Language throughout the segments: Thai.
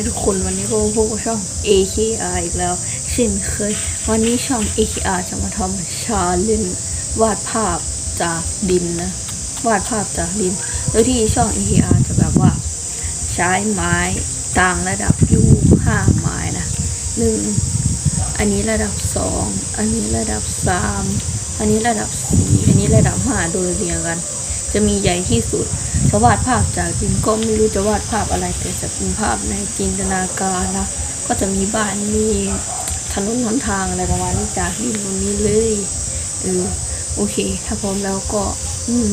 นะทุกคนวันนี้ก็พบกับช่อง AKR อีกแล้วเช่นเคย วันนี้ช่อง AKR จะมาทำชาเลนวาดภาพจากดินนะ วาดภาพจากดิน โดยที่ช่อง AKR จะแบบว่า ใช้ไม้ต่างระดับอยู่ห้าไม้นะหนึ่งอันนี้ระดับสองอันนี้ระดับสามอันนี้ระดับสี่อันนี้ระดับห้าโดยเรียงกัน จะมีใหญ่ที่สุด จะวาดภาพจากดินก็ไม่รู้จะวาดภาพอะไรแต่จะเป็นภาพในจินตนาการนะก็จะมีบ้านมีถนนหนทางอะไรประมาณนี้จากดินตรงนี้เลยเออโอเค ถ้าพร้อมแล้วก็ อืม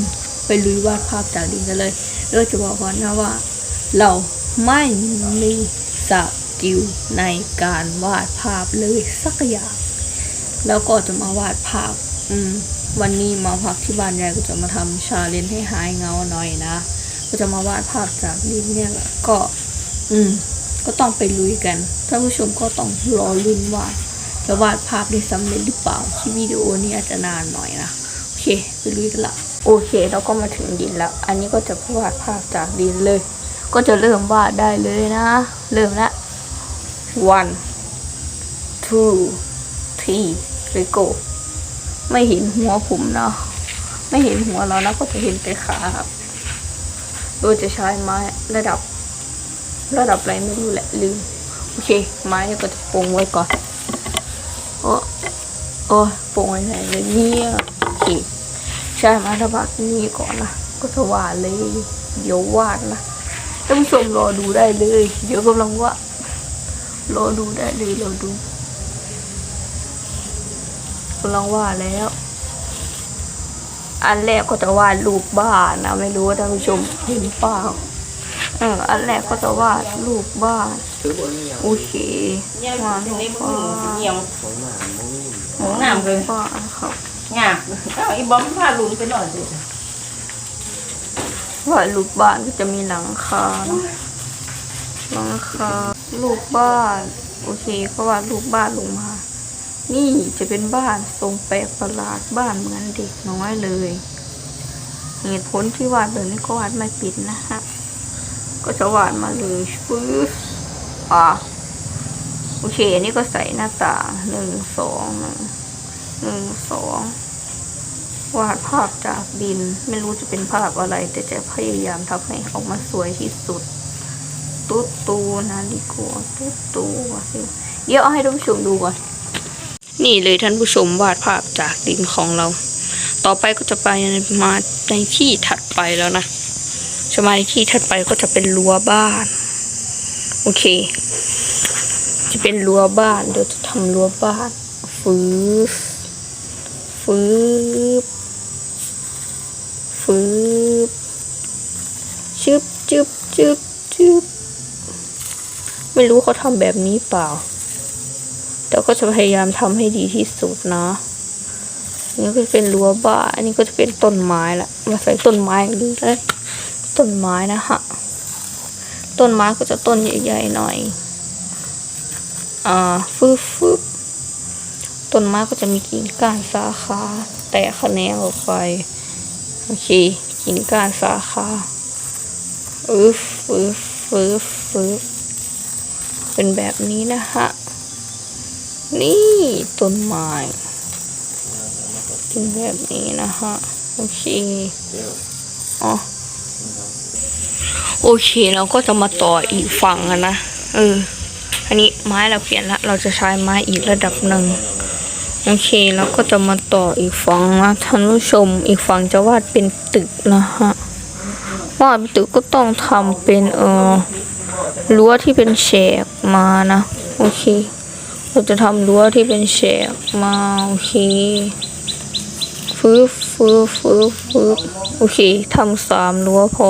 ไปลุยวาดภาพจากดินกันเลยเราจะบอกก่อนนะว่า เราไม่มีสกิลในการวาดภาพเลยสักอย่าง แล้วก็จะมาวาดภาพ อืม วันนี้มาพักที่บ้านยายก็จะมาทำชาเลนจ์ให้หายเงาหน่อยนะ ก็จะมาวาดภาพจากดินเนี่ยแหละก็ อืม ก็ต้องไปลุยกันท่านผู้ชมก็ต้องรอลุ้นว่าจะวาดภาพได้สำเร็จหรือเปล่าที่วิดีโอนี้อาจจะนานหน่อยนะโอเคไปลุยกันละโอเคเราก็มาถึงดินแล้ว อันนี้ก็จะวาดภาพจากดินเลย ก็จะเริ่มวาดได้เลยนะ เริ่มละ one two three เลยโก ไม่เห็นหัวผมเนาะไม่เห็นหัวเรานะก็จะเห็นแต่ขาครับโดยจะใช้ไม้ระดับ ระดับอะไรไม่รู้แหละลืมโอเค ไม้ก็จะโปรงไว้ก่อนโอ้โอ้โปรงไว้ไหนเลยเนี่ยโอเคใช่ไม้ระบาดนี่ก่อนนะก็จะวาดเลยเดี๋ยววาดนะท่านผู้ชมรอดูได้เลย เดี๋ยวกำลังว่ารอดูได้เลยเรอดู กำลังวาดแล้ว อันแรกก็จะวาดรูปบ้านนะไม่รู้ว่าท่านผู้ชมเห็นเปล่าเอออันแรกก็จะวาดรูปบ้านโอเคเนี่ยวาดในรูปมือบ้านเหนียวของหมาโมนี่หมูน้ำเลยบ้านครับหยาบเอาอีบอมพาลุงไปหน่อยสิวาดรูปบ้านก็จะมีหลังคาเนอะหลังคารูปบ้าน โอเคก็วาดรูปบ้านลงมา นี่จะเป็นบ้านทรงแปลกประหลาดบ้านเหมือนเด็กน้อยเลย เหตุผลที่วาดแบบนี้ก็วาดไม่ปิดนะฮะ ก็จะวาดมาเลยปึ๊บอะโอเคอันนี้ก็ใส่หน้าต่างหนึ่งสองหนึ่งหนึ่งสองวาดภาพจากดินไม่รู้จะเป็นภาพอะไร แต่จะพยายามทำให้ออกมาสวยที่สุด ตุ๊ดตูนะดีกว่าตุ๊ดตูว่ะสิเดี๋ยวเอาให้ท่านผู้ชมดูก่อน นี่เลยท่านผู้ชมวาดภาพจากดินของเรา ต่อไปก็จะไปมาในที่ถัดไปแล้วนะจะมาในที่ถัดไปก็จะเป็นรั้วบ้าน โอเค จะเป็นรั้วบ้านเดี๋ยวจะทำรั้วบ้านฟืบฟืบฟืบชึบจึบจึบจึบไม่รู้เขาทำแบบนี้เปล่า แต่ก็จะพยายามทำให้ดีที่สุดนะนนี้ก็จะเป็นรั้วบ้านอันนี้ก็จะเป็นต้นไม้ละมาใส่ต้นไม้ดูเลยต้นไม้นะฮะต้นไม้ก็จะต้นใหญ่ๆหน่อย อ่าฟึบฟึบต้นไม้ก็จะมีกิ่งก้านสาขาแตกแขนงออกไปโอเคกิ่งก้านสาขาอึฟฟึบฟึบฟึบเป็นแบบนี้นะฮะ นี่ต้นไม้เป็นแบบนี้นะฮะโอเคอ๋อโอเคเราก็จะมาต่ออีกฝั่งกันนะเอออันนี้ไม้เราเปลี่ยนละเราจะใช้ไม้อีกระดับหนึ่งโอเคแล้วก็จะมาต่ออีกฝั่งนะท่านผู้ชมอีกฝั่งจะวาดเป็นตึกนะฮะวาดเป็นตึกก็ต้องทำเป็นเออรั้วที่เป็นแฉกมานะโอเค เราจะทำรั้วที่เป็นแฉกมาโอเคฟืบฟืบฟืบฟืบโอเคทำสามรั้วพอ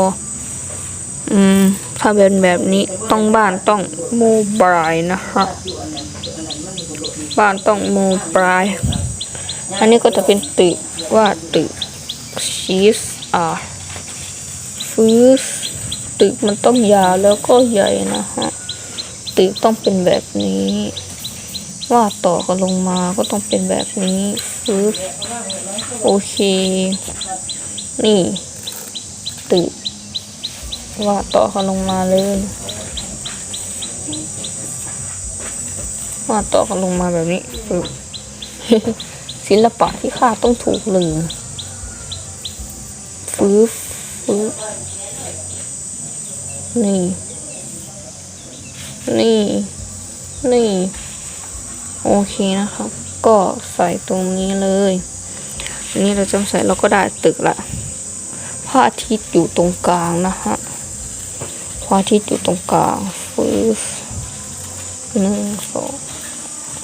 อืม ถ้าเป็นแบบนี้ต้องบ้านต้องโมบายนะคะบ้านต้องโมบายอันนี้ก็จะเป็นตึกว่าตึกชีสอ่าฟืสตึกมันต้องยาวแล้วก็ใหญ่นะฮะตึกต้องเป็นแบบนี้ วาดต่อกันลงมาก็ต้องเป็นแบบนี้ฟืสโอเค นี่ตึกวาดต่อกันลงมาเลยวาดต่อกันลงมาแบบนี้ปึ๊บศิลปะที่ข้าต้องถูกลืมฟื้บฟื้บนี่ นี่ นี่ โอเคนะครับ ก็ใส่ตรงนี้เลยอันนี้เราจะใส่เราก็ได้ตึกละพระอาทิตย์อยู่ตรงกลางนะฮะพระอาทิตย์อยู่ตรงกลางฟื้หนึ่งสอง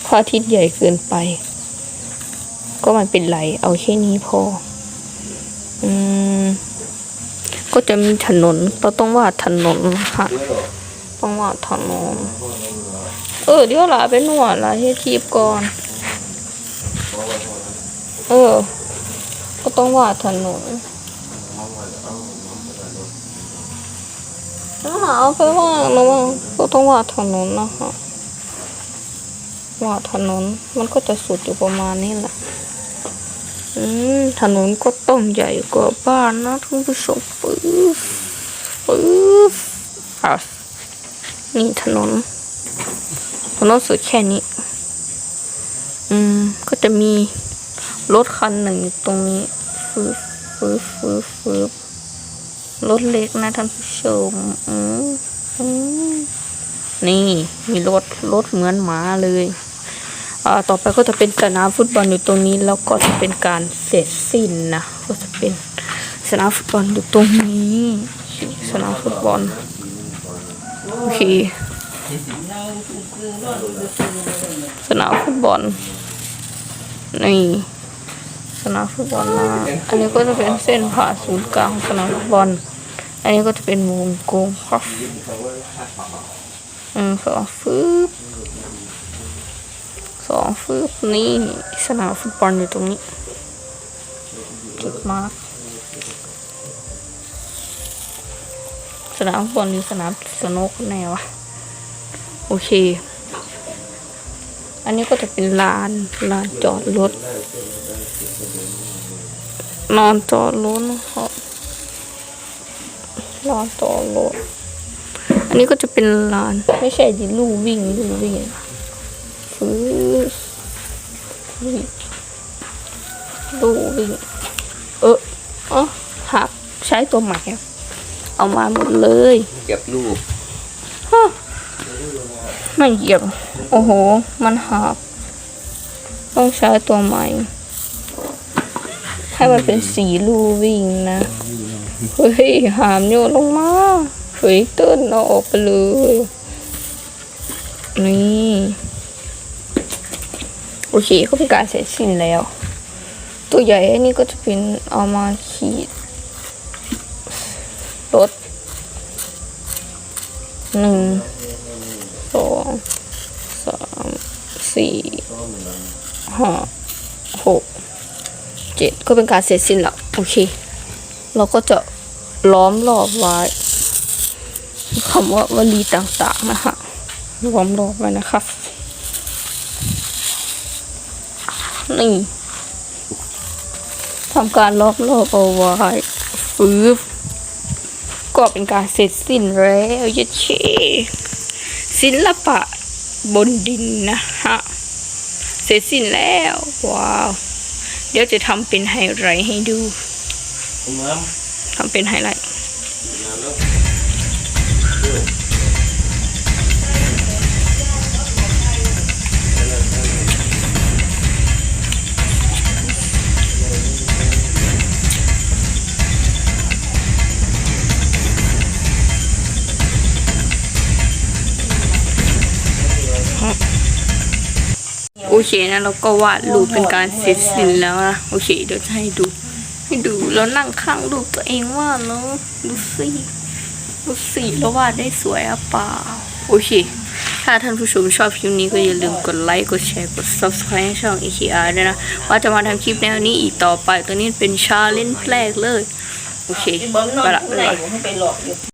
พระอาทิตย์ใหญ่เกินไป ก็มันเป็นไรเอาแค่นี้พอ อืม ก็จะมีถนนเราต้องวาดถนนนะคะต้องวาดถนน เออเดี๋ยวลาไปนวดลาให้ทีบก่อน เออ ก็ต้องวาดถนนน้าเอาไปวาดนะว่าก็ต้องวาดถนนนะคะวาดถนนมันก็จะสุดอยู่ประมาณนี้แหละอืมถนนก็ต้องใหญ่กว่าบ้านนะท่านผู้ชมปึ๊บปึ๊บอะนี่ถนน ถนนสุดแค่นี้ อืม ก็จะมีรถคันหนึ่งอยู่ตรงนี้ฟืบฟืบฟืบฟืบรถเล็กนะท่านผู้ชม อืมอืมนี่มีรถรถเหมือนหมาเลยอ่าต่อไปก็จะเป็นสนามฟุตบอลอยู่ตรงนี้ แล้วก็จะเป็นการเสร็จสิ้นนะก็จะเป็นสนามฟุตบอลอยู่ตรงนี้ สนามฟุตบอลโอเค สนามฟุตบอลนี่สนามฟุตบอลนะอันนี้ก็จะเป็นเส้นผ่าศูนย์กลางสนามฟุตบอล อันนี้ก็จะเป็นวงกลมครับอืมสองฟืบสองฟืบนี่สนามฟุตบอลอยู่ตรงนี้จุดมาร์คสนามฟุตบอลหรือสนามสนุกแนวะ โอเค อันนี้ก็จะเป็นลานลานจอดรถลานจอดรถนะครับลานจอดรถ อันนี้ก็จะเป็นลาน ไม่ใช่ดิลูวิ่งลูวิ่งฟื้นวิ่งดูวิ่ง เอออ๋อหักใช้ตัวใหม่เอามาหมดเลย เก็บรูป ไม่เหยียบ โอ้โห มันหัก ต้องใช้ตัวใหม่ ให้มันเป็นสีลูวิ่งนะ เฮ้ย หามโยนลงมาเฮ้ยเต้นเอาออกไปเลย นี่ โอเค ก็เป็นการเสร็จสิ้นแล้ว ตัวใหญ่อันนี้ก็จะเป็นเอามาขีดรถหนึ่ง สองสามสี่ห้าหกเจ็ดก็เป็นการเสร็จสิ้นแล้วโอเค เราก็จะล้อมรอบไว้คำว่าวลีต่างๆนะคะล้อมรอบไว้นะครับนี่ทำการล้อมรอบเอาไว้ฟืบก็เป็นการเสร็จสิ้นแล้วเยดเช ศิลปะบนดินนะฮะ เสร็จสิ้นแล้ว ว้าว เดี๋ยวจะทำเป็นไฮไลท์ให้ดูน้ทำเป็นไฮไลท์ เคนะเราก็วาดรูปเป็นการเสร็จสิ้นแล้วนะโอเคเดี๋ยวจะให้ดู ให้ดูแล้วนั่งข้างรูปตัวเองว่าดเนาะดูสิดูสิแล้ววาดได้สวยอะเปล่าโอเค ถ้าท่านผู้ชมชอบคลิปนี้ก็อย่าลืมกดไลค์กดแชร์กด subscribe ให้ช่อง EKR ด้วยนะ ว่าจะมาทำคลิปแนวนี้อีกต่อไปตัวนี้เป็นชาเลนจ์แรกเลย โอเคไอ้บอมนอไปนละผู้บ๊ายใดบายผมให้ไปหลอกอยู่